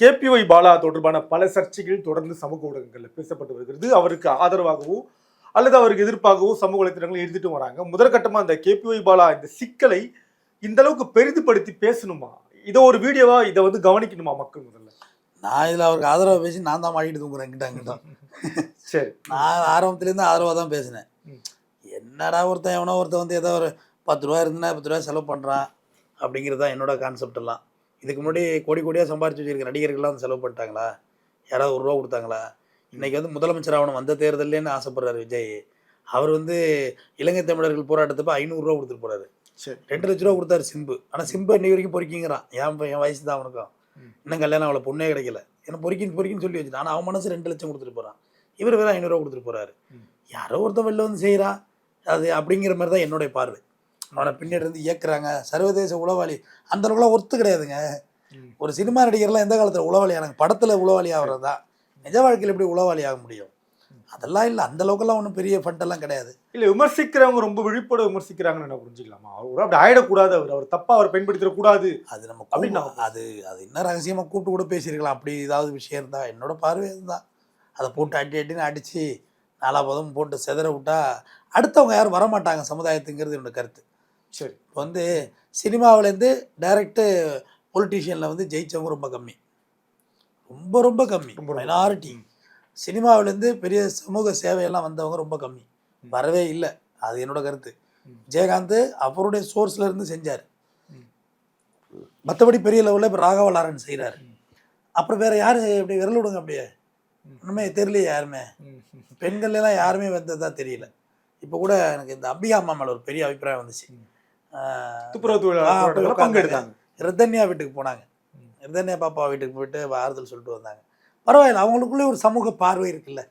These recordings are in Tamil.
கேபிஒய் பாலா தொடர்பான பல சர்ச்சைகள் தொடர்ந்து சமூக ஊடகங்களில் பேசப்பட்டு வருகிறது. அவருக்கு ஆதரவாகவோ அல்லது அவருக்கு எதிர்ப்பாகவோ சமூக வலைத்தளங்கள் எழுதிட்டு வராங்க. முதற்கட்டமா இந்த கேபிஒய் பாலா இந்த சிக்கலை இந்த அளவுக்கு பெரிதுபடுத்தி பேசணுமா? இதை ஒரு வீடியோவா இதை வந்து கவனிக்கணுமா மக்கள் முதல்ல? நான் இதில் அவருக்கு ஆதரவாக பேசி நான் தான் மாட்டிட்டு தூங்குறேன் கிட்ட சரி. நான் ஆரம்பத்துலேருந்து ஆதரவாக தான் பேசினேன். என்னடா ஒருத்தன் எவனோ ஒருத்தன் வந்து ஏதோ ஒரு பத்து ரூபா இருந்தா பத்து ரூபா செலவு பண்ணுறான் அப்படிங்கிறது தான் என்னோட கான்செப்ட் எல்லாம். இதுக்கு முன்னாடி கோடி கோடியாக சம்பாரிச்சு வச்சிருக்க நடிகர்கள்லாம் வந்து செலவு பண்ணிட்டாங்களா? யாராவது ஒரு ரூபா கொடுத்தாங்களா? இன்னைக்கு வந்து முதலமைச்சர் ஆகணும் வந்த தேர்தல்லேன்னு ஆசைப்படுறாரு விஜய். அவர் வந்து இலங்கை தமிழர்கள் போராட்டத்தப்ப ஐநூறுரூவா கொடுத்துட்டு போறாரு. சரி. ரெண்டு லட்ச ரூபா கொடுத்தாரு சிம்பு. ஆனால் சிம்பு இன்னி வரைக்கும் பொறிக்கிங்கிறான். என் என் வயசு தான் அவனுக்கும். இன்னும் கல்யாணம் அவளை பொண்ணே கிடைக்கல. ஏன்னா பொறிக்கின்னு பொறிக்கின்னு சொல்லி வச்சுட்டான். ஆனால் அவன் மனசு ரெண்டு லட்சம் கொடுத்துட்டு போகிறான் இவர் வேற ஐநூறுரூவா கொடுத்துட்டு போறாரு. ம். யாரோ ஒருத்தன் வெளில வந்து செய்கிறான் அது அப்படிங்கிற மாதிரி தான் என்னுடைய பார்வை. அவனை பின்னாடி இருந்து இயக்குறாங்க. சர்வதேச உளவாளி. அந்த அளவுக்குலாம் ஒர்த்து கிடையாதுங்க. ஒரு சினிமா நடிகர்லாம் எந்த காலத்தில் உளவாளி? ஆனாங்க படத்தில் உளவாளி ஆகிறது? தான் நிஜ வாழ்க்கையில் எப்படி உளவாளி ஆக முடியும்? அதெல்லாம் இல்லை. அந்த அளவுக்குலாம் ஒன்றும் பெரிய ஃபண்டெல்லாம் கிடையாது. இல்ல விமர்சிக்கிறவங்க ரொம்ப விழிப்போட விமர்சிக்கிறாங்கன்னு என்ன புரிஞ்சுக்கலாமா? அவர் அப்படி ஆயிடக்கூடாது அவர். அவர் தப்பா அவர் பயன்படுத்திடக்கூடாது. அது நம்ம அப்படின்னு அது அது இன்னும் ரகசியமாக கூப்பிட்டு கூட பேசியிருக்கலாம். அப்படி ஏதாவது விஷயம் இருந்தா என்னோட பார்வை அதுதான். அதை போட்டு அடி அடின்னு அடித்து நாலா பதம் போட்டு செதற விட்டா அடுத்தவங்க யாரும் வரமாட்டாங்க சமுதாயத்துங்கிறது என்னோட கருத்து. சரி. இப்போ வந்து சினிமாவிலேருந்து டைரக்டு பொலிட்டீஷியனில் வந்து ஜெயிச்சவங்க ரொம்ப கம்மி. ரொம்ப ரொம்ப கம்மி. மைனாரிட்டி. சினிமாவிலேருந்து பெரிய சமூக சேவையெல்லாம் வந்தவங்க ரொம்ப கம்மி. வரவே இல்லை. அது என்னோட கருத்து. விஜயகாந்த் அவருடைய சோர்ஸ்ல இருந்து செஞ்சார். மற்றபடி பெரிய லெவலில் இப்போ ராகவ லாரன் செய்கிறாரு. அப்புறம் வேற யாரு இப்படி விரல் விடுங்க அப்படியே. ஒன்றுமே தெரியலையே யாருமே. ம். பெண்கள் எல்லாம் யாருமே வந்ததா தெரியல. இப்போ கூட எனக்கு இந்த அம்பிகா அம்மா மேல ஒரு பெரிய அபிப்பிராயம் வந்துச்சு. துப்புரவு தொழிலாளர். பங்கெடுத்தாங்க ரிதன்யா வீட்டுக்கு போனாங்க. ரிதன்யா பாப்பா வீட்டுக்கு போயிட்டு ஆறுதல் சொல்லிட்டு வந்தாங்க பரவாயில்ல அவங்களுக்குள்ளே ஒரு சமூக பார்வை இருக்குல்ல.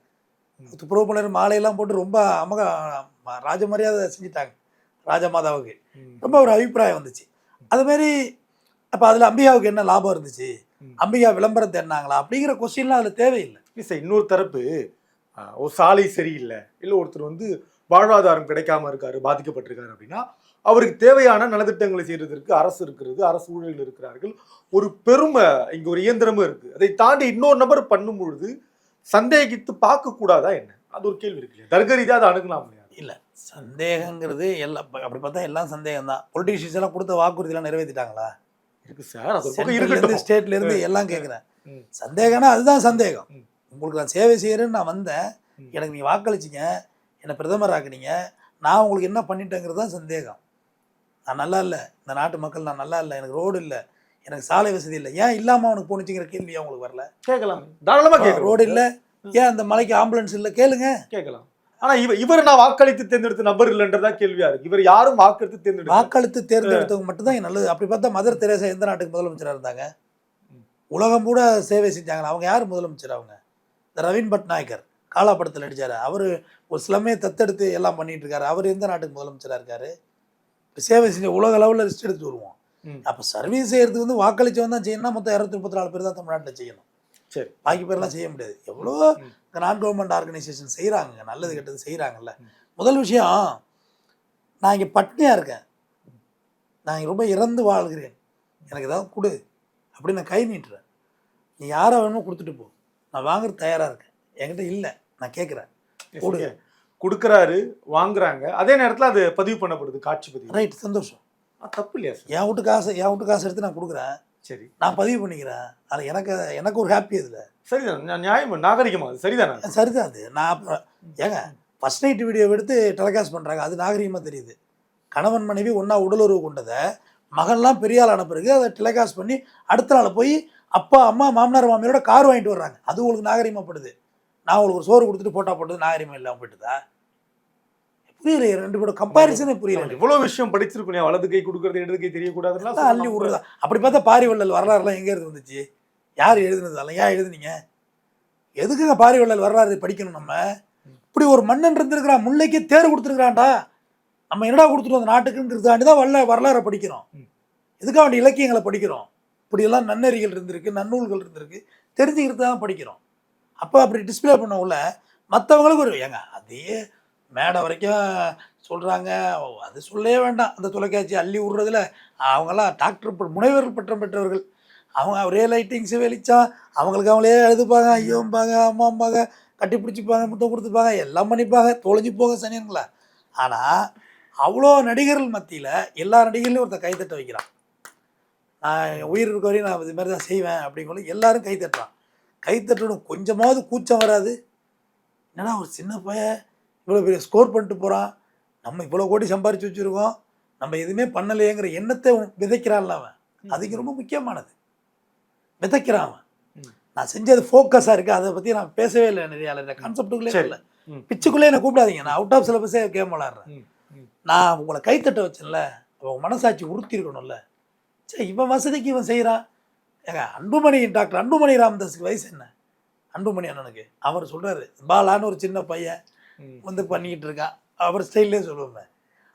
துப்புரவு பணியர் மாலையெல்லாம் போட்டு ரொம்ப அமக ராஜ மரியாதை செஞ்சுட்டாங்க ராஜமாதாவுக்கு. ரொம்ப ஒரு அபிப்பிராயம் வந்துச்சு அது மாதிரி அப்போ அதில் அம்பிகாவுக்கு என்ன லாபம் இருந்துச்சு. அம்பிகா விளம்பரம் தேடினாங்களா அப்படிங்கிற கொஸ்டின்லாம் அதில் தேவையில்லை இல்ல சார் இன்னொரு தரப்பு ஒரு சாலை சரியில்லை இல்ல ஒருத்தர் வந்து வாழ்வாதாரம் கிடைக்காம இருக்காரு பாதிக்கப்பட்டிருக்காரு அப்படின்னா அவருக்கு தேவையான நலத்திட்டங்களை செய்யறதற்கு அரசு இருக்கிறது அரசு ஊழியர்கள் இருக்கிறார்கள். ஒரு பெருமை இங்க ஒரு இயந்திரமும் இருக்கு. அதை தாண்டி இன்னொரு நபர் பண்ணும் பொழுது சந்தேகித்து பார்க்க கூடாதா என்ன? அது ஒரு கேள்வி இருக்கு இல்லையா? தர்க்க ரீதியா அதை அணுகலாம் இல்லையா? இல்லை. சந்தேகங்கிறது எல்லாம் அப்படி பார்த்தா எல்லாம் சந்தேகம் தான் பொலிட்டீஷியன்ஸ் எல்லாம் கொடுத்த வாக்குறுதியெல்லாம் நிறைவேற்றிட்டாங்க இருக்கு சார். அது ஸ்டேட்ல இருந்து எல்லாம் கேட்குறேன். சந்தேகம்னா அதுதான் சந்தேகம். உங்களுக்கு நான் சேவை செய்யறேன்னு நான் வந்தேன். எனக்கு நீ வாக்களிச்சிங்க. என்னை பிரதமர் ஆக்குனீங்க. நான் உங்களுக்கு என்ன பண்ணிட்டேங்கிறது தான் சந்தேகம். நான் நல்லா இல்லை. இந்த நாட்டு மக்கள் நான் நல்லா இல்லை. எனக்கு ரோடு இல்லை. எனக்கு சாலை வசதி இல்லை. ஏன் இல்லாமல் அவனுக்கு போணுச்சுங்கிற கேள்வி உங்களுக்கு வரல? கேட்கலாம். தாராளமா கேட்கலாம். ரோடு இல்லை. ஏன் அந்த மலைக்கு ஆம்புலன்ஸ் இல்லை? கேளுங்க. கேட்கலாம். ஆனா இவர் இவர் நான் வாக்களித்து தேர்ந்தெடுத்த நபர் இல்லைன்றதா கேள்வியா இருக்கு. இவர் யாரும் வாக்களித்து தேர்ந்தெடுக்க வாக்களித்து தேர்ந்தெடுத்தவங்க மட்டும்தான் நல்லது. அப்படி பார்த்தா மதர் தெரேசா எந்த நாட்டுக்கு முதலமைச்சராக இருந்தாங்க. உலகம் கூட சேவை செஞ்சாங்க அவங்க யார் முதலமைச்சர் அவங்க? இந்த ரவீன் பட்நாயக்கர். காலா படத்தில் நடிச்சாரு. அவர் ஒரு சிலமே தத்தெடுத்து எல்லாம் பண்ணிட்டு இருக்காரு. அவர் எந்த நாட்டுக்கு முதலமைச்சராக இருக்காரு? சேவை செஞ்ச உலக அளவில் லிஸ்ட் எடுத்து வருவோம். அப்போ சர்வீஸ் செய்யறதுக்கு வந்து வாக்களிச்சவன் தான் செய்யணும்னா மொத்தம் இரநூத்தி முப்பத்தி நாலு பேர் தான் தமிழ்நாட்டில் செய்யணும். சரி. பாக்கி பேர்லாம் செய்ய முடியாது. எவ்வளோ ம். நான் கவர்மெண்ட் ஆர்கனைசேஷன் செய்கிறாங்க நல்லது கெட்டது செய்கிறாங்கல்ல. முதல் விஷயம் நான் இங்கே பட்னியாக இருக்கேன். நான் இங்க ரொம்ப இறந்து வாழ்கிறேன். எனக்கு ஏதாவது கொடு. அப்படின்னு நான் கை நீட்டுறேன். நீ யாரை வேணுமோ கொடுத்துட்டு போ. நான் வாங்குறது தயாராக இருக்கேன். என்கிட்ட இல்லை. நான் கேட்குறேன் கொடு. கொடுக்கறாரு வாங்குறாங்க. அதே நேரத்துல அது பதிவு பண்ணப்படுது காட்சி பதிவு. ரைட் சந்தோஷம். தப்பு இல்லையா சார்? என் வீட்டு காசு என் வீட்டு காசு எடுத்து நான் கொடுக்குறேன். சரி. நான் பதிவு பண்ணிக்கிறேன். அது எனக்கு எனக்கு ஒரு ஹாப்பி அதில். சரிதான். நியா- நியாயம் நாகரிகமா அது? சரிதானே? சரிதான் அது. நான் அப்புறம் ஏங்க ஃபர்ஸ்ட் நைட் வீடியோ எடுத்து டெலிகாஸ்ட் பண்ணுறாங்க அது நாகரிகமாக தெரியுது. கணவன் மனைவி ஒன்றா உடலுறவு கொண்டதை மகன்லாம் பெரிய ஆள் பிறகு அதை டெலிகாஸ்ட் பண்ணி அடுத்த நாள் போய் அப்பா அம்மா மாமனார் மாமியாரோட கார் வாங்கிட்டு வர்றாங்க. அது உங்களுக்கு நாகரிகமாகப்படுது நான் உங்களுக்கு ஒரு சோறு கொடுத்துட்டு போட்டா போட்டது நாகரிகம் இல்லாமல் போயிட்டுதா? புரியல ரெண்டு பேரும் கம்பாரிசனே புரியல. நம்ம இவ்வளவு விஷயம் படிச்சிருக்கணும் வலது கை கொடுக்கறது இடது கை தெரியக்கூடாதுன்னா அள்ளி விடுறதா? அப்படி பார்த்தா பாரிவள்ளல் வரலாறுலாம் எங்கே இருந்து வந்துச்சு? யார் எழுதுனது அதெல்லாம்? ஏன் எழுதுனீங்க? எதுக்குங்க பாரிவள்ளல் வரலாறு படிக்கணும் நம்ம? இப்படி ஒரு மன்னன் இருந்திருக்கிறான் முல்லைக்கு தேர் கொடுத்துருக்கான்டா நம்ம என்னடா கொடுத்துருவோம் அந்த நாட்டுக்குன்றதுக்காண்டி தான் வரல வரலாறை படிக்கிறோம். எதுக்காக வேண்டிய இலக்கியங்களை படிக்கிறோம்? இப்படியெல்லாம் நன்னறிகள் இருந்திருக்கு நன்னூல்கள் இருந்திருக்கு. தெரிஞ்சுக்கிறது தான் படிக்கிறோம். அப்போ அப்படி டிஸ்பிளே பண்ண உள்ள மற்றவங்களுக்கு ஒரு ஏங்க அதே மேடை வரைக்கும் சொல்கிறாங்க அது சொல்லவே வேண்டாம். அந்த தொலைக்காட்சி அள்ளி விடுறதுல அவங்கெல்லாம் டாக்டர் முனைவர் பட்டம் பெற்றவர்கள். அவங்க ஒரே லைட்டிங்ஸ் வெளிச்சா அவங்களுக்கு அவங்களே எழுதுப்பாங்க. ஐயோம்பாங்க அம்மாம்பாங்க கட்டி பிடிச்சிப்பாங்க முத்தம் கொடுத்துப்பாங்க எல்லாம் பண்ணிப்பாங்க. தொலைஞ்சு போக சனியன்களா? ஆனால் அவ்வளோ நடிகர்கள் மத்தியில் எல்லா நடிகர்களையும் ஒருத்தன் கைத்தட்ட வைக்கிறான். நான் உயிர் இருக்க வரையும் நான் இது மாதிரி தான் செய்வேன் அப்படிங்கும்போது எல்லாரும் கைத்தட்டுறான் கைத்தட்டணும். கொஞ்சமாவது கூச்சம் வராது. என்னடா ஒரு சின்ன பையன் இவ்வளோ பெரிய ஸ்கோர் பண்ணிட்டு போகிறான் நம்ம இவ்வளோ கோடி சம்பாரிச்சு வச்சுருக்கோம். நம்ம எதுவுமே பண்ணலையேங்கிற எண்ணத்தை விதைக்கிறான்ல அவன். அதுக்கு ரொம்ப முக்கியமானது. விதைக்கிறான் அவன். நான் செஞ்சது ஃபோக்கஸாக இருக்கு. அதை பற்றி நான் பேசவே இல்லை நிறைய இந்த கான்செப்டுக்குள்ளே. இல்லை. பிச்சுக்குள்ளே என்ன கூப்பிடாதீங்க. நான் அவுட் ஆஃப் சிலபஸே கேம் விளாட்றேன். நான் உங்களை கைத்தட்ட வச்சேன்ல. அவன் மனசாட்சி உறுத்தி இருக்கணும்ல சரி இவன் வசதிக்கு இவன் செய்கிறான் ஏங்க அன்புமணி டாக்டர் அன்புமணி ராமதாஸுக்கு வயசு என்ன? அன்புமணி அண்ணனுக்கு. அவர் சொல்கிறாரு பாலான்னு ஒரு சின்ன பையன். வந்து பண்ணிக்கிட்டு இருக்கான் அவர் ஸ்டைல்லே சொல்லுவேன்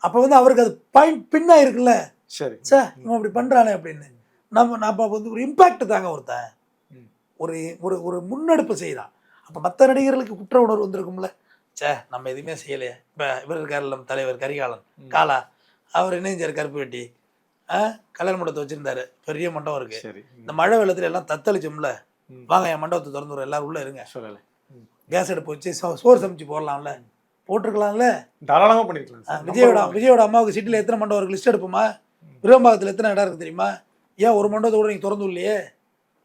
அப்போ வந்து அவருக்கு அது பாயிண்ட் பின்னா இருக்குல்ல? சரி. சே இவன் அப்படி பண்ணுறானே அப்படின்னு. நம்ம நம்ம வந்து ஒரு இம்பேக்ட் தாங்க ஒருத்தன். ஒரு ஒரு ஒரு முன்னெடுப்பு செய்கிறான் அப்போ மற்ற நடிகர்களுக்கு குற்ற உணர்வு வந்திருக்கும்ல? சே நம்ம எதுவுமே செய்யலையே. இப்போ இவர் இருக்கார் நம்ம தலைவர் கரிகாலன். காலா அவர் செஞ்சார்? கருப்பு வெட்டி. கல்யாண மண்டபத்தை வச்சிருந்தாரு. பெரிய மண்டபம் இருக்கு. இந்த மழை வெள்ளத்துல எல்லாம் தத்தளிச்சோம்ல. வாங்க என் மண்டபத்தை திறந்து எல்லாரும் உள்ள இருங்க. கேஸ் அடுப்பு வச்சு சோறு சமைச்சு போடலாம்ல? போட்டிருக்கலாம்ல? தாராளமா பண்ணிருக்கலாம். விஜயோட விஜயோட அம்மாவுக்கு சிட்டியில் எத்தனை மண்டபம் இருக்கு? லிஸ்ட் எடுப்போமா? விரும்பாகத்தில் எத்தனை இடம் இருக்கு தெரியுமா? ஏன் ஒரு மண்டபத்தை கூட நீங்கள் திறந்து இல்லையே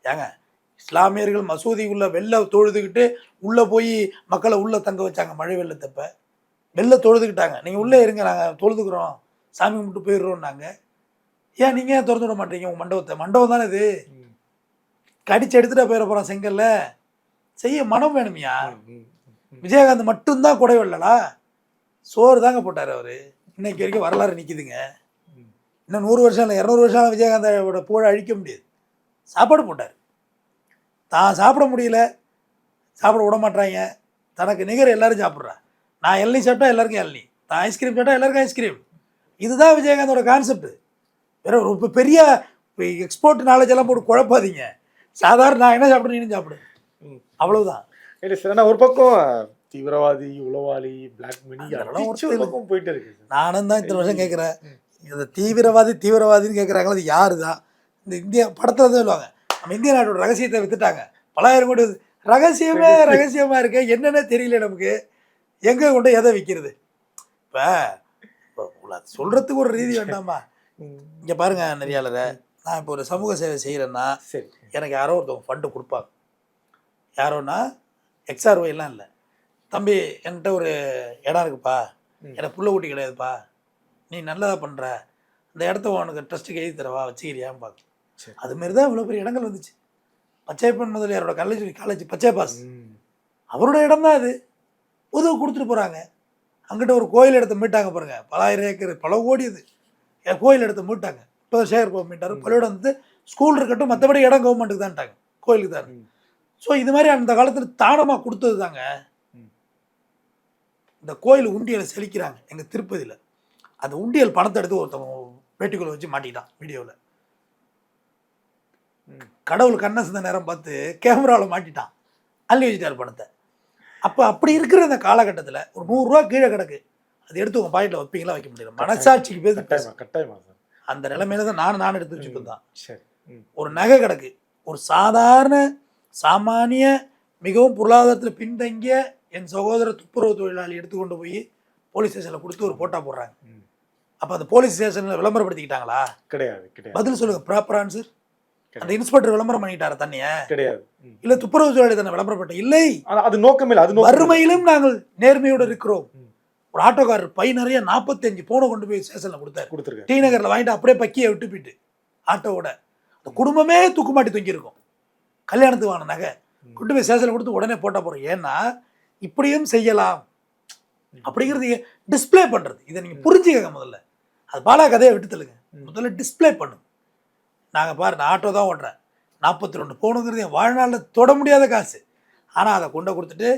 ஏங்க இஸ்லாமியர்கள் மசூதி உள்ள வெள்ள தொழுதுகிட்டு உள்ளே போய் மக்களை உள்ளே தங்க வச்சாங்க மழை வெள்ளத்தப்ப. வெளில தொழுதுகிட்டாங்க. நீங்கள் உள்ளே இருங்க நாங்கள் தொழுதுக்குறோம். சாமி கும்பிட்டு போயிடுறோம் நாங்கள் ஏன் நீங்கள் ஏன் திறந்து விட மாட்டீங்க? உங்கள் மண்டபத்தை? மண்டபம் தானே இது. கடிச்சு எடுத்துகிட்டு போயிட போகிறோம் செங்கல்ல. செய்ய மனம் வேணுமியா. விஜயகாந்த் மட்டும்தான் குறை வெள்ளலா சோறு தாங்க போட்டார் அவர். இன்னைக்கு வரைக்கும் வரலாறு நிற்கிதுங்க. இன்னும் நூறு வருஷம் இல்லை இரநூறு வருஷம் விஜயகாந்தோட புகழை அழிக்க முடியாது. சாப்பாடு போட்டார். தான் சாப்பிட முடியல. சாப்பிட விட மாட்றாங்க. தனக்கு நிகர் எல்லாரும் சாப்பிட்றா. நான் எல்லாம் சாப்பிட்டா எல்லாருக்கும் எல்லி தான் ஐஸ்கிரீம் சாப்பிட்டா எல்லாருக்கும் ஐஸ்கிரீம். இதுதான் விஜயகாந்தோட கான்செப்ட் வேற இப்ப பெரிய எக்ஸ்போர்ட் நாலேஜ் எல்லாம் போட்டு குழப்பாதீங்க. சாதாரண நான் என்ன சாப்பிட்றேன் நீனும் சாப்பிடு. அவ்வளவுதான். இல்ல சார் ஒரு பக்கம் தீவிரவாதி உளவாளி பிளாக் மணி அதெல்லாம் போயிட்டே இருக்கு. நானும் தான் இத்தனை வருஷம் கேட்குறேன் இந்த தீவிரவாதி தீவிரவாதின்னு கேட்குறாங்களோ அது யாரு தான் இந்த இந்தியா படத்தில் தான் சொல்லுவாங்க. நம்ம இந்திய நாட்டோட ரகசியத்தை வித்துட்டாங்க. பலாயிரம் கோடி. ரகசியமே ரகசியமா இருக்கு என்னன்னே தெரியல நமக்கு. எங்க கொண்டு எதை விற்கிறது இப்போ சொல்றதுக்கு ஒரு ரீதி வேண்டாமா. இங்க பாருங்க நெறியாளரை. நான் இப்போ ஒரு சமூக சேவை செய்கிறேன்னா சரி. எனக்கு யாரோ ஒருத்தவங்க ஃபண்டு கொடுப்பாங்க. யாரோன்னா எக்ஸ்ஆர்ஒய்லாம் இல்லை. தம்பி என்கிட்ட ஒரு இடம் இருக்குப்பா. எனக்கு புள்ள குட்டி கிடையாதுப்பா. நீ நல்லதாக பண்ணுற அந்த இடத்த உனக்கு ட்ரஸ்ட்டுக்கு எழுதி தரவா வச்சுக்கிறியான்னு பார்க்க சரி. அதுமாரி தான் இவ்வளோ பெரிய இடங்கள் வந்துச்சு. பச்சையப்பன் முதலியாரோட காலேஜ் காலேஜ் பச்சை பாஸ். அவரோட இடம் தான் அது. பொதுவை கொடுத்துட்டு போகிறாங்க அங்கிட்ட ஒரு கோயில் இடத்த மீட்டாங்க பாருங்க. பலாயிரம் ஏக்கர் பல கோடி அது. என் கோயில் இடத்த மீட்டாங்க. இப்போ சேகர் பாபு மீட்டார் பள்ளியோட வந்து ஸ்கூல் இருக்கட்டும் மற்றபடி இடம் கவர்மெண்ட்டுக்கு தான்ட்டாங்க கோயிலுக்கு தான். ஸோ இது மாதிரி அந்த காலத்தில் தானமாக கொடுத்தது தாங்க. இந்த கோயில் உண்டியலை செழிக்கிறாங்க எங்கள் திருப்பதியில். அந்த உண்டியல் பணத்தை எடுத்து ஒருத்தவங்க பேட்டிக்குள்ளே வச்சு மாட்டிக்கிட்டான் வீடியோவில். கடவுள் கண்ண சிந்த நேரம் பார்த்து கேமராவில் மாட்டிட்டான். அள்ளி வச்சுட்டார் பணத்தை. அப்போ அப்படி இருக்கிற இந்த காலகட்டத்தில் ஒரு நூறுரூவா கீழே கிடக்கு. அது எடுத்து உங்கள் பாக்கெட்டில் வைப்பீங்களா? வைக்க முடியல. மனசாட்சிக்கு பேசி கட்டாயமா சார். அந்த நிலைமையில தான் நானும் நானும் எடுத்து வச்சுட்டு தான் சரி. ஒரு நகை கிடக்கு. ஒரு சாதாரண சாமானிய மிகவும் பொருளாதாரத்தில் பின்தங்கிய என் சகோதர துப்புரவு தொழிலாளி எடுத்துக்கொண்டு போய் போலீஸ் ஸ்டேஷனில் கொடுத்து ஒரு போட்டா போடுறாங்க. அப்போ அந்த போலீஸ் ஸ்டேஷனில் விளம்பரப்படுத்திக்கிட்டாங்களா? கிடையாது கிடையாது. பதில் சொல்லுங்க ப்ராப்பர் ஆன்சர் அந்த இன்ஸ்பெக்டர் விளம்பரம் பண்ணிட்டார தண்ணிய? கிடையாது. இல்ல துப்புரவு தொழிலாளி தானே விளம்பரப்பட்ட? இல்லை. அது நோக்கம் இல்லை அது. வறுமையிலும் நாங்கள் நேர்மையோடு இருக்கிறோம். ஒரு ஆட்டோக்காரர் பை நிறைய நாற்பத்தஞ்சு போனை கொண்டு போய் ஸ்டேஷனில் கொடுத்தாரு. கொடுத்துருக்காரு. டி நகரில் வாங்கிட்டு அப்படியே பக்கியை விட்டு போயிட்டு ஆட்டோவோட அந்த குடும்பமே தூக்கு மாட்டி தொங்கியிருக்கும். கல்யாணத்துக்கு வாங்கின நகை. கொண்டு போய் ஸ்டேஷனில் கொடுத்து உடனே போட்டா போகிறோம் ஏன்னா இப்படியும் செய்யலாம். அப்படிங்கிறது டிஸ்ப்ளே பண்ணுறது இதை நீங்கள் புரிஞ்சுக்கங்க முதல்ல. அது பாலா கதையை விட்டு தள்ளுங்க. முதல்ல டிஸ்ப்ளே பண்ணுங்க. நாங்கள் பாரு நான் ஆட்டோ தான் ஓட்டுறேன். நாற்பத்தி ரெண்டு போகணுங்கிறது என் வாழ்நாளில் தொட முடியாத காசு. ஆனால் அதை கொண்டு கொடுத்துட்டு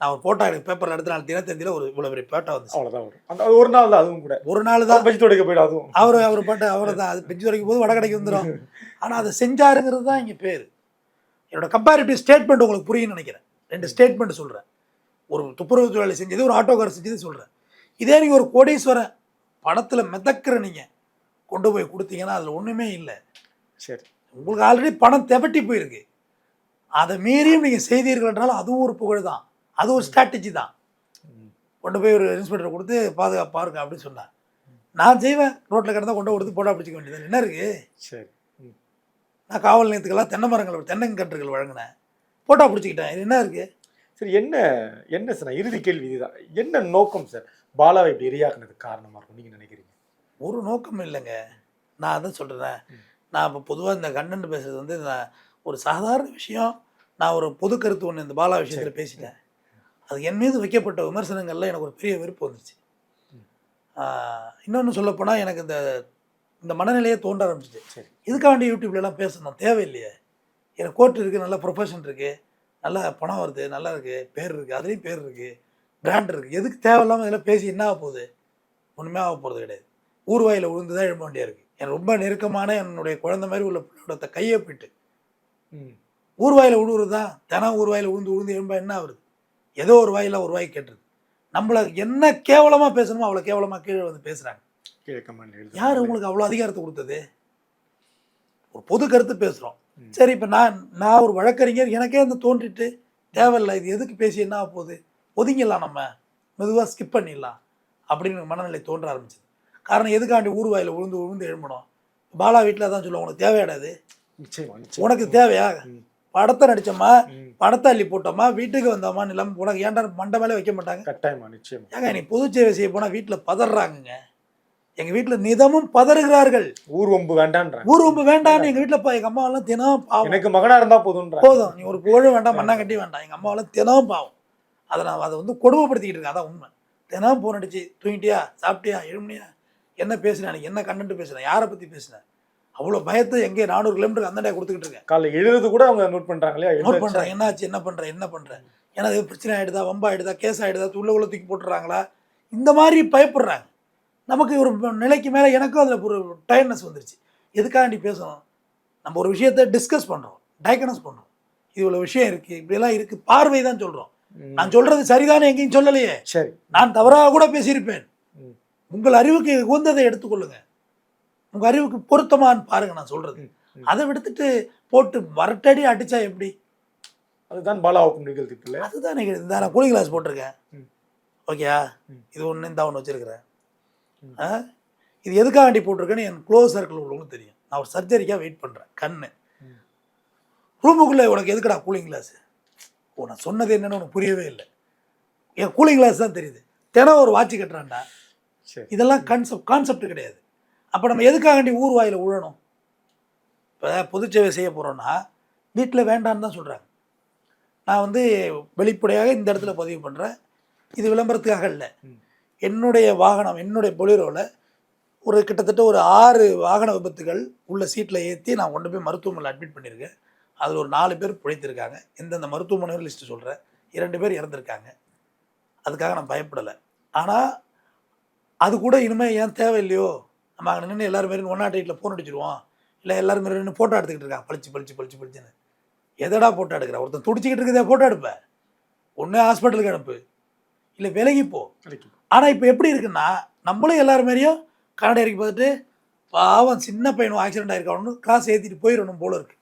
நான் ஒரு போட்டோ எனக்கு பேப்பரில் எடுத்த நாள் தினத்தந்தியில் ஒரு இவ்வளோ பெரிய பேட்டா வந்துச்சு. அவ்வளவுதான் வரும். அந்த ஒரு நாள் தான் அதுவும் கூட. ஒரு நாள் தான் பட்ஜெட் உடைக்க போயிடும் அதுவும். அவர் அவர் பாட்டு அவர் தான் அது பெஞ்சு வரைக்கும் போது வடகடைக்கு வந்துடும் ஆனால் அதை செஞ்சாருங்கிறது தான் இங்கே பேர். என்னோட கம்பேரிட்டிவ் ஸ்டேட்மெண்ட் உங்களுக்கு புரியும்னு நினைக்கிறேன். ரெண்டு ஸ்டேட்மெண்ட் சொல்கிறேன் ஒரு துப்புரவு தொழிலாளி செஞ்சது ஒரு ஆட்டோக்காரர் செஞ்சது சொல்கிறேன் இதே நீங்கள் ஒரு கோடீஸ்வரன் பணத்தில் மிதக்கிற நீங்கள் கொண்டு போய் கொடுத்தீங்கன்னா அதில் ஒன்றுமே இல்லை. சரி. உங்களுக்கு ஆல்ரெடி பணம் தெவட்டி போயிருக்கு. அதை மீறியும் நீங்கள் செய்தீர்கள் என்றால் அதுவும் ஒரு புகழ் தான். அது ஒரு ஸ்ட்ராட்டஜி தான். கொண்டு போய் ஒரு இன்ஸ்பெக்டர் கொடுத்து பாதுகாப்பா இருங்க அப்படின்னு சொன்னேன் நான் செய்வேன். ரோட்டில் கிடந்தா கொண்டு கொடுத்து போட்டா பிடிச்சிக்க வேண்டியது என்ன இருக்குது சரி. ம். நான் காவல் நிலையத்துக்கெல்லாம் தென்னை மரங்கள் தென்னங்கன்றுகள் வழங்கினேன். போட்டா பிடிச்சிக்கிட்டேன். இது என்ன இருக்குது சரி என்ன என்ன சார்? இறுதி கேள்வி இதுதான். என்ன நோக்கம் சார்? பாலாவை இப்படி இரையாக்குனதுக்கு காரணமா இருக்கும் நீங்க நினைக்கிறீங்க? ஒரு நோக்கம் இல்லைங்க. நான் அதான் சொல்கிறேன் நான் இப்போ பொதுவாக இந்த கண்ணன் பேசுறது வந்து நான் ஒரு சாதாரண விஷயம். நான் ஒரு பொது கருத்து ஒன்று இந்த பாலா விஷயத்தில் பேசிட்டேன். அது என் மீது வைக்கப்பட்ட விமர்சனங்கள்ல எனக்கு ஒரு பெரிய வெறுப்பு வந்துருச்சு. இன்னொன்று சொல்லப்போனால் எனக்கு இந்த இந்த மனநிலையே தோன்ற ஆரம்பிச்சிச்சு. சரி. இதுக்காண்டி யூடியூப்லலாம் பேசணும். தேவையில்லையே. எனக்கு கோர்ட் இருக்குது நல்ல ப்ரொஃபஷன் இருக்குது நல்ல பணம் வருது நல்லா இருக்குது பேர் இருக்குது அதுலேயும் பேர் இருக்குது பிராண்ட் இருக்குது எதுக்கு தேவையில்லாமல் இதெல்லாம் பேசி என்ன ஆக போகுது? ஒன்றுமே ஆக போகிறது கிடையாது. ஊர்வாயில் விழுந்து தான் எழும்ப வேண்டியா இருக்குது என் ரொம்ப நெருக்கமான என்னுடைய குழந்தை மாதிரி உள்ள பிள்ளையோட கையை போயிட்டு ம். ஊர்வாயில் விழுவுறது தான் தினம் ஊர்வாயில் விழுந்து விழுந்து எழும்ப என்ன ஆகுது ஏதோ ஒரு வாயில ஒரு வாய் கேட்டுருது நம்மளை என்ன கேவலமாக பேசணுமோ அவ்வளோ கேவலமாக கீழே வந்து பேசுகிறாங்க யார் உங்களுக்கு அவ்வளோ அதிகாரத்தை கொடுத்தது? ஒரு பொது கருத்து பேசுகிறோம். சரி இப்போ நான் நான் ஒரு வழக்கறிஞர் எனக்கே வந்து தோன்றிட்டு தேவையில்லை இது எதுக்கு பேசி என்ன போகுது? ஒதுங்கிடலாம் நம்ம. மெதுவாக ஸ்கிப் பண்ணிடலாம் அப்படின்னு மனநிலை தோன்ற ஆரம்பிச்சது. காரணம் எதுக்காண்டி ஊர் வாயில விழுந்து விழுந்து எழும்பணும்? பாலா வீட்டில் தான் சொல்லுவோம் உனக்கு தேவையாடாது உனக்கு தேவையா. படத்தை நடிச்சோமா. படத்தை அள்ளி போட்டோமா வீட்டுக்கு வந்தோமா நிலம் உனக்கு ஏன்டா மண்டை மேலே வைக்க மாட்டாங்க? கட்டாயமா நிச்சயமா. ஏங்க நீ பொது சேவை செய்ய போனால் வீட்டில் பதறாங்கங்க. எங்கள் வீட்டில் நிதமும் பதறுகிறார்கள். ஊர் வம்பு வேண்டான்றாங்க. ஊர் ரொம்ப வேண்டாம்னு எங்கள் வீட்டில் எங்கள் அம்மாவெல்லாம் தினம் பாவம். எனக்கு மகனா இருந்தா போதும்ன்றாங்க. போதும் நீ ஒரு புகழும் வேண்டாம் மண்ணாங்கட்டி வேண்டாம். எங்கள் அம்மாவெல்லாம் தினம் பாவம். அதை நான் அதை வந்து கொடுமைப்படுத்திக்கிட்டு இருக்கேன் அதான் உண்மை. தினம் ஃபோன் அடிச்சு தூங்கிட்டியா சாப்பிட்டியா எழுமணியா என்ன பேசுனேன் எனக்கு என்ன கண்டென்ட் பேசுனேன் யாரை பற்றி பேசுனேன் அவ்வளோ பயத்தை எங்கே நானூறு கிலோமீட்டருக்கு அந்த கொடுத்துக்கிட்டு இருக்கேன். காலைல எழுதுறது கூட அவங்க நோட் பண்றாங்க இல்லையா? நோட் எழுத பண்ணுறேன் என்னாச்சு என்ன பண்ணுறேன் என்ன பண்ணுறேன் ஏன்னா இது பிரச்சனை ஆகிடுதா வம்பா ஆகிடுதா கேஸ் ஆகிடுதா உள்ள உள்ள தூக்கி போட்டுறாங்களா? இந்த மாதிரி பயப்படுறாங்க. நமக்கு ஒரு நிலைக்கு மேலே எனக்கும் அதில் ஒரு டயர்னஸ் வந்துருச்சு. எதுக்காண்டி பேசணும்? நம்ம ஒரு விஷயத்தை டிஸ்கஸ் பண்ணுறோம் டயக்னஸ் பண்ணுறோம் இது இவ்வளோ விஷயம் இருக்குது இப்படியெல்லாம் இருக்குது பார்வை தான் சொல்கிறோம். நான் சொல்கிறது சரிதானே எங்கேயும் சொல்லலையே. சரி. நான் தவறாக கூட பேசியிருப்பேன். உங்கள் அறிவுக்கு உகந்ததை எடுத்துக்கொள்ளுங்க. உங்கள் அறிவுக்கு பொருத்தமான்னு பாருங்க நான் சொல்கிறது. அதை விடுத்துட்டு போட்டு வரட்டடி அடித்தா எப்படி? அதுதான் பாலாவுக்கும் நிகழ்த்திட்டு இல்லையா? அதுதான் நிகழ்வு. இந்த நான் கூலிங் கிளாஸ் போட்டிருக்கேன். ஓகேயா. இது ஒன்று இந்த ஒன்று வச்சிருக்கிறேன். இது எதுக்காண்டி போட்டிருக்கேன்னு என் க்ளோஸ் சர்க்கிள் உள்ளவங்களுக்கு தெரியும். நான் ஒரு சர்ஜரிக்காக வெயிட் பண்ணுறேன் கண்ணு. ரூமுக்குள்ளே உனக்கு எதுக்குடா கூலிங் கிளாஸ் ஓ நான் சொன்னது என்னன்னு உனக்கு புரியவே இல்லை. என் கூலிங் கிளாஸ் தான் தெரியுது. தினம் ஒரு வாட்ச் கட்டுறான்டா. இதெல்லாம் கான்செப்ட் கான்செப்ட் கிடையாது. அப்போ நம்ம எதுக்காண்டி ஊர் வாயில் உழணும்? இப்போ பொதுச்சேவை செய்ய போகிறோன்னா வீட்டில் வேண்டான்னு தான் சொல்கிறாங்க நான் வந்து வெளிப்படையாக இந்த இடத்துல பதிவு பண்ணுறேன் இது விளம்பரத்துக்காக இல்லை. என்னுடைய வாகனம் என்னுடைய பொலிரோவில் ஒரு கிட்டத்தட்ட ஒரு ஆறு வாகன விபத்துகள் உள்ள சீட்டில் ஏற்றி நான் கொண்டு போய் மருத்துவமனையில் அட்மிட் பண்ணியிருக்கேன். அதில் ஒரு நாலு பேர் பிழைத்திருக்காங்க. எந்தெந்த மருத்துவமனைகள் லிஸ்ட்டு சொல்கிறேன் இரண்டு பேர் இறந்துருக்காங்க. அதுக்காக நான் பயப்படலை. ஆனால் அது கூட இனிமேல் ஏன் தேவையில்லையோ? நம்ம அங்கே நின்று எல்லாரும் மாரி ஒன் நாட் எயிட்டில் ஃபோன் அடிச்சிருவோம். இல்லை எல்லாரும் மாரி நின்று ஃபோட்டோ எடுத்துக்கிட்டு இருக்காங்க பளிச்சு பளிச்சு பளிச்சு பளிச்சுன்னு. எதடா ஃபோட்டோ எடுக்கிற? ஒருத்தன் துடிச்சிக்கிட்டு இருக்குதே ஃபோட்டோ எடுப்பேன் ஒன்று ஹாஸ்பிட்டலுக்கு அனுப்பு. இல்லை விலகி போ. ஆனால் இப்போ எப்படி இருக்குன்னா நம்மளும் எல்லாரும் மாரியும் கன்னட இறக்கி பார்த்துட்டு பாவம் சின்ன பையனும் ஆக்சிடென்ட் ஆயிருக்கணும் கிளாஸ் ஏற்றிட்டு போயிடணும் போல இருக்கு.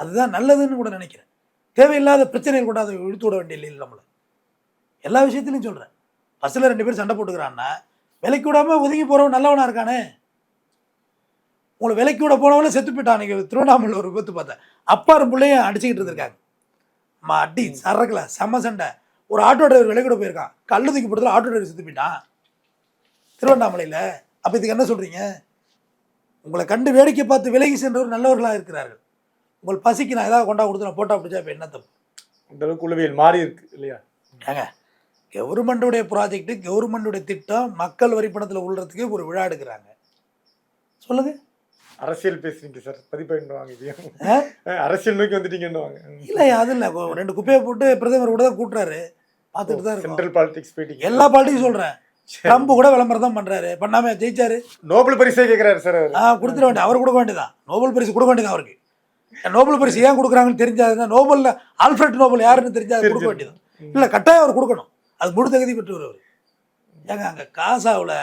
அதுதான் நல்லதுன்னு கூட நினைக்கிறேன். தேவையில்லாத பிரச்சனைகள் கூட அதை இழுத்து விட வேண்டிய இல்லை நம்மளை. எல்லா விஷயத்துலையும் சொல்கிறேன் பஸ்ஸில் ரெண்டு பேர் சண்டை போட்டுக்கிறான்னா விலைக்கு விடாமல் ஒதுங்கி போகிறவன் நல்லவனா இருக்கானே? உங்களை விலைக்கு விட போனவங்களே செத்து போயிட்டான். அன்னைக்கு திருவண்ணாமலையில் ஒரு விபத்து பார்த்தேன். அப்பாரும் பிள்ளையும் அடிச்சுக்கிட்டு இருந்திருக்காங்க. அம்மா அடி சரக்கில் செம்ம சண்டை. ஒரு ஆட்டோ டிரைவர் விலை கூட போயிருக்கான். கல்லு தூக்கி போட்டதில் ஆட்டோ டிரைவர் செத்து போயிட்டான். திருவண்ணாமலையில். அப்போ இதுக்கு என்ன சொல்கிறீங்க உங்களை கண்டு வேடிக்கை பார்த்து விலகி சென்றவர் நல்லவர்களாக இருக்கிறார்கள். உங்கள் பசிக்கு நான் ஏதாவது கொண்டா கொடுத்து நான் போட்டா பிடிச்சா இப்போ என்ன தப்பு? அந்த அளவுக்கு உளவியல் மாறி இருக்கு இல்லையா? ஏங்க கவர்மெண்ட்டுடைய ப்ராஜெக்ட் கவர்மெண்ட்டுடைய திட்டம் மக்கள் வரி பணத்தில் உள்றதுக்கு ஒரு விழா எடுக்கிறாங்க. சொல்லுங்க. அரசியல் பேசுறீங்க சார். பதிப்பாயிட்டு வாங்க அரசியல் நோக்கி வந்துட்டீங்கன்னு வாங்க இல்லை அது இல்லை. ரெண்டு குப்பையை போட்டு பிரதமர் கூட தான் கூட்டுறாரு. பார்த்துட்டு தான் சென்ட்ரல் பாலிடிக்ஸ் போயிட்டீங்க எல்லா பார்ட்டியும் சொல்கிறேன் ட்ரம்ப் கூட விளம்பரம் தான் பண்ணுறாரு பண்ணாம ஜெயிச்சாரு. நோபல் பரிசே கேட்கிறாரு சார் ஆ கொடுத்துட வேண்டிய அவர் கொடுக்க வேண்டியதான் நோபல் பரிசு கொடுக்க வேண்டியது அவருக்கு? நோபல் பரிசு ஏன் கொடுக்குறாங்கன்னு தெரிஞ்சாதுன்னா நோபல்ல ஆல்ஃபிரட் நோபல் யாருன்னு தெரிஞ்சா அது கொடுக்க வேண்டியது. இல்லை கட்டாயம் அவர் கொடுக்கணும். அது முழு தகுதி பெற்றவர் அவர். ஏங்க அங்கே காசாவில்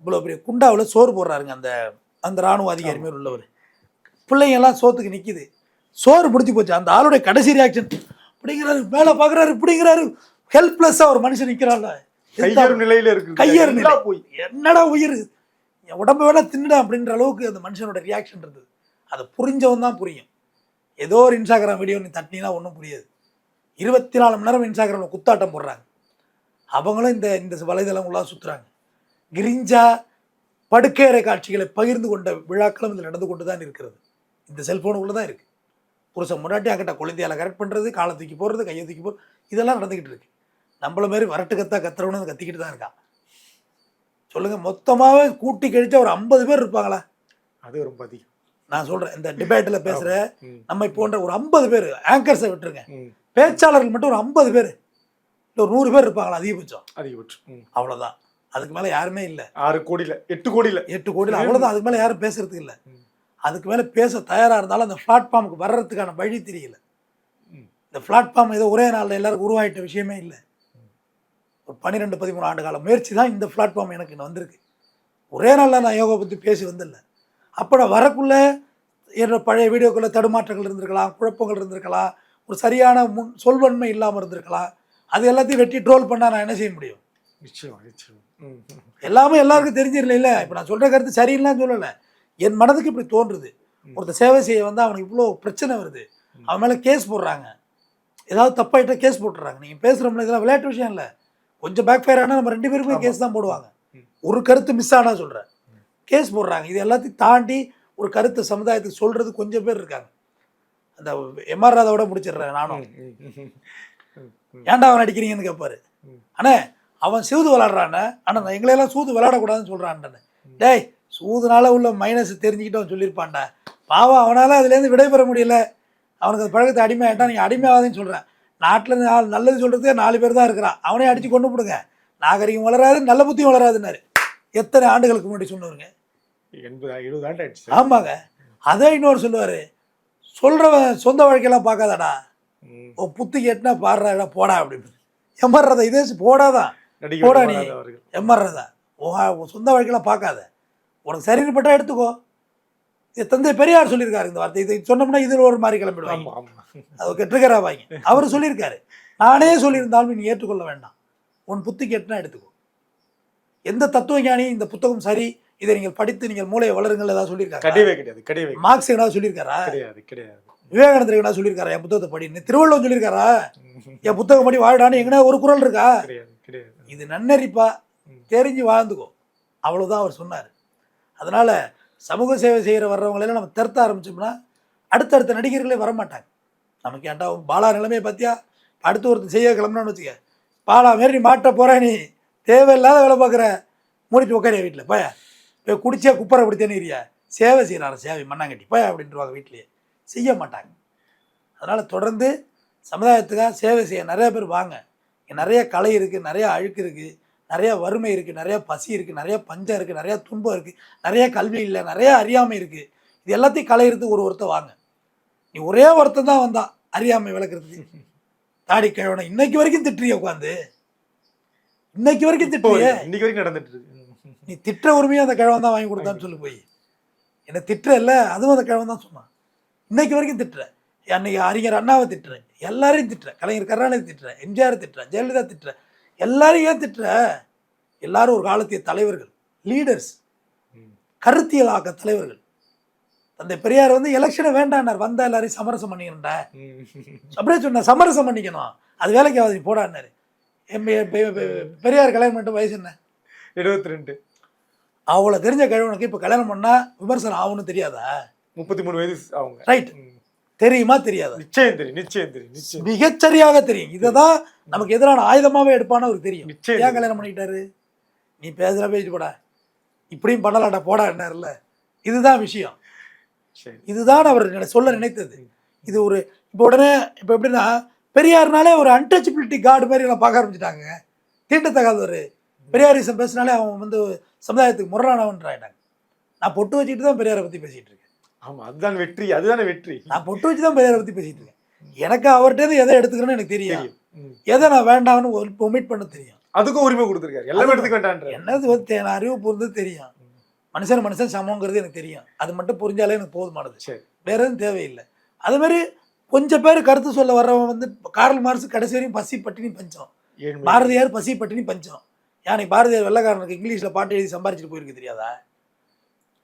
இவ்வளோ பெரிய குண்டாவில் சோறு போடுறாருங்க அந்த அந்த ராணுவ அதிகாரி மாதிரி உள்ளவர். பிள்ளைங்க எல்லாம் சோத்துக்கு நிக்குது. சோறு முடிச்சு போச்சு. அந்த ஆளுடைய கடைசி ரியாக்ஷன் இப்படிங்கிறாரு மேலே பார்க்குறாரு இப்படிங்கிறாரு ஹெல்ப்லெஸ்ஸாக ஒரு மனுஷன் நிற்கிறான்ல கையேறும் நிலையில இருக்கு கையேறு நிலை. போய். என்னடா உயிர்? என் உடம்ப வேணா தின்னுடா அப்படின்ற அளவுக்கு அந்த மனுஷனோட ரியாக்ஷன் இருந்தது. அதை புரிஞ்சவன் தான் புரியும். ஏதோ ஒரு இன்ஸ்டாகிராம் வீடியோ நீ தட்டினா ஒன்றும் புரியாது. இருபத்தி நாலு மணி நேரம் இன்ஸ்டாகிராமில் குத்தாட்டம் போடுறாங்க. அவங்களும் இந்த இந்த வலைதளம் உள்ள சுற்றுறாங்க கிரிஞ்சா படுக்கையறை காட்சிகளை பகிர்ந்து கொண்ட விழாக்களும் இதில் நடந்து கொண்டு தான் இருக்கிறது. இந்த செல்ஃபோனுக்குள்ளே தான் இருக்குது புருஷன் முன்னாடி அங்கிட்ட குழந்தையால கரெக்ட் பண்ணுறது காலை தூக்கி போடுறது கையை தூக்கி போடுறது இதெல்லாம் நடந்துக்கிட்டு இருக்கு. நம்மள மாதிரி வரட்டு கத்தா கத்துறவனு கத்திக்கிட்டு தான் இருக்கான். சொல்லுங்க மொத்தமாகவே கூட்டி கழிச்சா ஒரு ஐம்பது பேர் இருப்பாங்களா? அது ரொம்ப அதிகம். நான் சொல்றேன் இந்த டிபேட்டில் பேசுகிற நம்மை போன்ற ஒரு ஐம்பது பேர் ஆங்கர்ஸை விட்டுருங்க. பேச்சாளர்கள் மட்டும் ஒரு ஐம்பது பேர் இல்லை ஒரு நூறு பேர் இருப்பாங்களா அதிகபட்சம்? அதிகபட்சம். அவ்வளோதான் அதுக்கு மேலே யாருமே இல்லை. ஆறு கோடியில எட்டு கோடியில. எட்டு கோடியில் அவ்வளோதான் அதுக்கு மேலே யாரும் பேசுறதுக்கு இல்லை. அதுக்கு மேலே பேச தயாராக இருந்தாலும் அந்த பிளாட்ஃபார்முக்கு வர்றதுக்கான வழி தெரியல. இந்த பிளாட்ஃபார்ம் ஏதோ ஒரே நாளில் எல்லாருக்கும் உருவாயிட்ட விஷயமே இல்லை. ஒரு பன்னிரெண்டு பதிமூணு ஆண்டு கால முயற்சி தான் இந்த பிளாட்ஃபார்ம் எனக்கு வந்திருக்கு. ஒரே நாளில் நான் யோகா பற்றி பேசி வந்தில்ல. அப்போ வரக்குள்ள என்னோட பழைய வீடியோக்களில் தடுமாற்றங்கள் இருந்திருக்கலாம் குழப்பங்கள் இருந்திருக்கலாம் ஒரு சரியான முன் சொல்வன்மை இல்லாமல் இருந்திருக்கலாம். அது எல்லாத்தையும் வெட்டி ட்ரோல் பண்ணால் நான் என்ன செய்ய முடியும்? நிச்சயமா நிச்சயமா. எல்லாமே எல்லாருக்கும் தெரிஞ்சிடல இப்போ நான் சொல்கிற கருத்து சரியில்லைன்னு சொல்லலை. என் மனதுக்கு இப்படி தோன்றுது. ஒருத்தர் சேவை செய்ய வந்து அவனுக்கு இவ்வளோ பிரச்சனை வருது. அவன் மேலே கேஸ் போடுறாங்க. ஏதாவது தப்பாயிட்டா கேஸ் போட்டுறாங்க. நீங்கள் பேசுகிறோம்ல இதெல்லாம் விளையாட்டு விஷயம் இல்லை. கொஞ்சம் பேக் ஃபயர் ஆனால் நம்ம ரெண்டு பேருமே ஆமா. கேஸ் தான் போடுவாங்க. ஒரு கருத்து மிஸ் ஆனா சொல்கிறேன் கேஸ் போடுறாங்க. இது எல்லாத்தையும் தாண்டி ஒரு கருத்து சமுதாயத்துக்கு சொல்கிறது கொஞ்சம் பேர் இருக்காங்க. அந்த எம்ஆர் ராதாவோட முடிச்சிடுறேன் நானும். ஏன்டா அவன் அடிக்கிறீங்கன்னு கேட்பாரு ம். அவன் சூது விளாடுறானே ஆனால் எங்களையெல்லாம் சூது விளையாடக்கூடாதுன்னு சொல்கிறான்டானே டேய் சூதுனால உள்ள மைனஸ் தெரிஞ்சுக்கிட்டு அவன் சொல்லியிருப்பான்டா. பாவம் அவனால் அதுலேருந்து விடைபெற முடியல. அவனுக்கு அந்த பழக்கத்தை அடிமையாயிட்டா நீங்கள் அடிமையாகாதுன்னு சொல்கிறேன் நாட்டில் நாலு நல்லது சொல்கிறதுக்கே நாலு பேர் தான் இருக்கிறான். அவனே அடித்து கொண்டு போடுங்க. நாகரிகம் வளராது நல்ல புத்தியும் வளராதுன்னாரு. எத்தனை ஆண்டுகளுக்கு முன்னாடி சொன்னவருங்க? எண்பது எழுபது ஆண்டு ஆயிடுச்சு. ஆமாங்க. அதே இன்னொரு சொல்லுவார். சொல்கிறவன் சொந்த வாழ்க்கையெல்லாம் பார்க்காதாடா. புத்திக்கு எட்டினா பாடுறாடா போடா அப்படின்னு. எம்மர்றதா இதே போடாதான். போடா நீ. எம்மர்றதா சொந்த வாழ்க்கையில் பார்க்காத. உனக்கு சரிப்பட்டா எடுத்துக்கோ. இது தந்தை பெரியார் சொல்லியிருக்காரு இந்த வார்த்தை. இது சொன்னோம்னா இதில் ஒரு மாதிரி கிளம்பிடுவாங்க. அது ட்ரிகர் ஆவாங்க அவர் சொல்லியிருக்காரு. நானே சொல்லியிருந்தாலும் நீ ஏற்றுக்கொள்ள வேண்டாம். உன் புத்திக்கு எட்டுனா எடுத்துக்கோ. எந்த தத்துவ ஞானி இந்த புத்தகம் சரி இதை நீங்கள் படித்து நீங்கள் மூளையை வளருங்கள் ஏதாவது சொல்லியிருக்காரு? கிடையவே கிடையாது கிடையவே மார்க்ஸ் ஏதாவது சொல்லியிருக்காரா? கிடையாது கிடையாது. விவேகானந்தர் என்ன சொல்லியிருக்காரா? என் புத்தகத்தை படி. திருவள்ளுவர் சொல்லியிருக்காரா? என் புத்தகம் படி வாழ்டான்னு எங்கன்னா ஒரு குரல் இருக்கா? இது நன்னறிப்பா. தெரிஞ்சு வாழ்ந்துக்கோ. அவ்வளவுதான் அவர் சொன்னார். அதனால சமூக சேவை செய்கிற வர்றவங்களெல்லாம் நம்ம திருத்த ஆரம்பிச்சோம்னா அடுத்தடுத்த நடிகர்களே வரமாட்டாங்க. நமக்கு ஏன்டா பாலா நிலைமையை பார்த்தியா? அடுத்து ஒருத்தர் செய்ய கிளம்புனான்னு வச்சுக்க. பாலா மாரி நீ மாட்ட போற நீ. தேவையில்லாத வேலை பார்க்குற. மூடிட்டு உட்காரியா வீட்டில் போய. போய் குடிச்சே குப்பரை பிடித்தேன்னு இருக்கியா? சேவை செய்கிறாரு சேவை மண்ணாங்கட்டி. போய் அப்படின்ட்டுருவாங்க வீட்லேயே. செய்ய மாட்டாங்க. அதனால் தொடர்ந்து சமுதாயத்துக்காக சேவை செய்ய நிறைய பேர் வாங்க. இங்க நிறைய கலை இருக்குது நிறைய அழுக்கு இருக்குது நிறைய வறுமை இருக்குது நிறைய பசி இருக்குது நிறைய பஞ்சம் இருக்குது நிறைய துன்பம் இருக்குது நிறைய கல்வி இல்லை நிறைய அறியாமை இருக்குது இது எல்லாத்தையும் களையிறதுக்கு ஒரு ஒருத்தர் வாங்க. நீ ஒரே ஒருத்தன் தான் வந்தான் அறியாமை விளக்குறதுக்கு. தாடி கிழவனை இன்னைக்கு வரைக்கும் திட்டுறிய உட்காந்து. இன்னைக்கு வரைக்கும் திட்டுறிய. இன்னைக்கு வரைக்கும் நடந்துட்டு இருக்கு. நீ திட்டுற உரிமையும் அந்த கிழவன் தான் வாங்கி கொடுத்தான்னு சொல்லி போய். என்ன திட்டுற இல்ல அதுவும் அந்த கிழவன் தான் சொன்னான். இன்னைக்கு வரைக்கும் திட்டுற அன்னைக்கு அறிஞர் அண்ணாவை திட்டுறேன். எல்லாரையும் திட்டுற கலைஞர் கருணாநிதி திட்டுற எம்ஜிஆர் திட்டுற ஜெயலலிதா திட்டுற எல்லாரையும் ஏன் திட்டுற? எல்லாரும் ஒரு காலத்திய தலைவர்கள் லீடர்ஸ். கருத்தியல் ஆக்க தலைவர்கள். தந்தை பெரியார் வந்து எலெக்ஷனை வேண்டான்னார். வந்தா எல்லாரையும் சமரசம் பண்ணிக்கணும்டா. ம். அப்படியே சொன்ன சமரசம் பண்ணிக்கணும். அது வேலைக்கு ஆகாது போடான்னாரு. பெரியார் கல்யாணம் பண்ணிட்டு வயசு என்ன? எழுபத்தி ரெண்டு. அவ்வளோ தெரிஞ்ச கிழவனுக்கு இப்போ கல்யாணம் பண்ணா விமர்சனம் ஆகும்னு தெரியாதா? முப்பத்தி மூணு வயசு அவங்க. ரைட். தெரியுமா தெரியாதா? நிச்சயம் தெரியும் நிச்சயம் தெரியும் நிச்சயம். மிகச்சரியாக தெரியும். இதை தான் நமக்கு எதிரான ஆயுதமாவே எடுப்பான்னு அவருக்கு தெரியும். நிச்சயம் ஏன். கல்யாணம் பண்ணிக்கிட்டாரு நீ பேசுகிற பேச்சு போடா. இப்படியும் பண்ணலாம்டா போடா என்னார்ல. இதுதான் விஷயம். சரி. இதுதான் அவர் சொல்ல நினைத்தது. இது ஒரு இப்போ உடனே இப்போ எப்படின்னா பெரியார்னாலே ஒரு அன்டச்சபிலிட்டி கார்டு மாதிரி எல்லாம் பார்க்க ஆரம்பிச்சிட்டாங்க. தீண்டத்தகாதவர். பெரியாரிசம் பேசினாலே அவன் வந்து சமுதாயத்துக்கு முரணானவன்றாயிட்டாங்க. நான் பொட்டு வச்சுட்டு தான் பெரியாரை பற்றி பேசிகிட்டு இருக்கேன். ஆமா அதுதான் வெற்றி அதுதானே வெற்றி. நான் பொட்டு வச்சு தான் பெரியாரை பற்றி பேசிகிட்டு இருக்கேன். எனக்கு அவர்கிட்ட எதை எடுத்துக்கிறேன்னு எனக்கு தெரியும். எதை நான் வேண்டாம்னு ஒமிட் பண்ண தெரியும். அதுக்கும் உரிமை கொடுத்துருக்காரு. எல்லாமே எடுத்துக்க வேண்டான்ற என்னது அறிவு புரிந்து தெரியும். மனுஷன் மனுஷன் சமங்கிறது எனக்கு தெரியும். அது மட்டும் புரிஞ்சாலே எனக்கு போதுமானது. சரி. வேற எதுவும் தேவையில்லை. அது மாதிரி கொஞ்சம் பேர் கருத்து சொல்ல வர்றவன் வந்து கார்ல் மார்க்ஸ் கடைசி வரையும் பசி பட்டினி பஞ்சம். பாரதியார் பசி பட்டினி பஞ்சம். யானை பாரதியார் வெள்ளக்காரனுக்கு இங்கிலீஷில் பாட்டு எழுதி சம்பாரிச்சிட்டு போயிருக்கு தெரியாதா?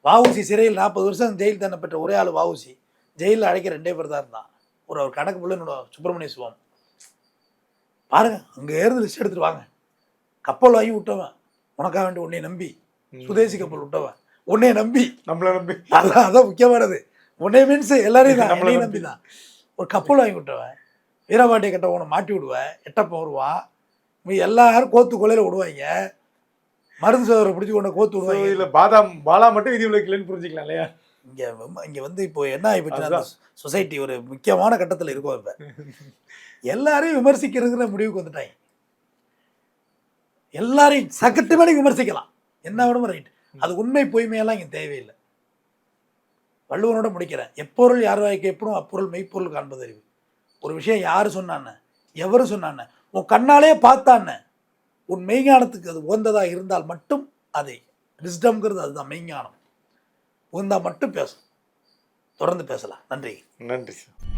வஉசி சிறையில் நாற்பது வருஷம் ஜெயில் தண்டனை பெற்ற ஒரே ஆள் வஉசி. ஜெயிலில் அடைக்க ரெண்டே பேர் தான் இருந்தான். ஒரு அவர் கணக்கு புள்ள என்னோட சுப்பிரமணிய சிவம். பாருங்க அங்கே இருந்து லிஸ்ட் எடுத்துட்டு வாங்க. கப்பல் வாங்கி விட்டவன் உனக்காக வேண்டி உன்னை நம்பி. சுதேசி கப்பல் விட்டவன் உன்னை நம்பி. நம்மள நம்பி. அதான் அதான் முக்கியமானது. உன்னை மீன்ஸ் எல்லாரையும் தான் நம்மள என்னையும் நம்பி. தான் ஒரு கப்பல் வாங்கி விட்டவன் வீரபாண்டிய கட்ட உன்னை மாட்டி விடுவேன் எட்டப்பன் வருவான் எல்லாரும் கோத்து கொலையில விடுவாங்க மருந்து சோதரை பிடிச்சி கொண்டு கோத்து விடுவாங்க. இதுல பாதாம் பாலா மட்டும் விதி விலக்கலன்னு புரிஞ்சுக்கலாம் இல்லையா? இங்க இங்க வந்து இப்போ என்ன ஆகிப்போச்சுன்னா. சொசைட்டி ஒரு முக்கியமான கட்டத்துல இருக்கோம் இப்ப. எல்லாரையும் விமர்சிக்கிறதுங்கிற முடிவுக்கு வந்துட்டாங்க எல்லாரையும் சகட்டு மேலே விமர்சிக்கலாம். என்ன வேணுமோ ரைட் அது உண்மை பொய்மையெல்லாம் இங்க தேவையில்லை. வள்ளுவனோட முடிக்கிறேன். எப்பொருள் யார் வாய்க்கு எப்படும் அப்பொருள் மெய்ப்பொருள் காண்பது அறிவு ஒரு விஷயம் யார் சொன்னான்னு எவரு சொன்னான்னு உன் கண்ணாலே பார்த்தான்னு உன் மெய்ஞானத்துக்கு அது உகந்ததாக இருந்தால் மட்டும் அதை. விஸ்டம்ங்கிறது அதுதான் மெய்ஞானம். உகந்தா மட்டும் பேசும். தொடர்ந்து பேசலாம். நன்றி. நன்றி சார்.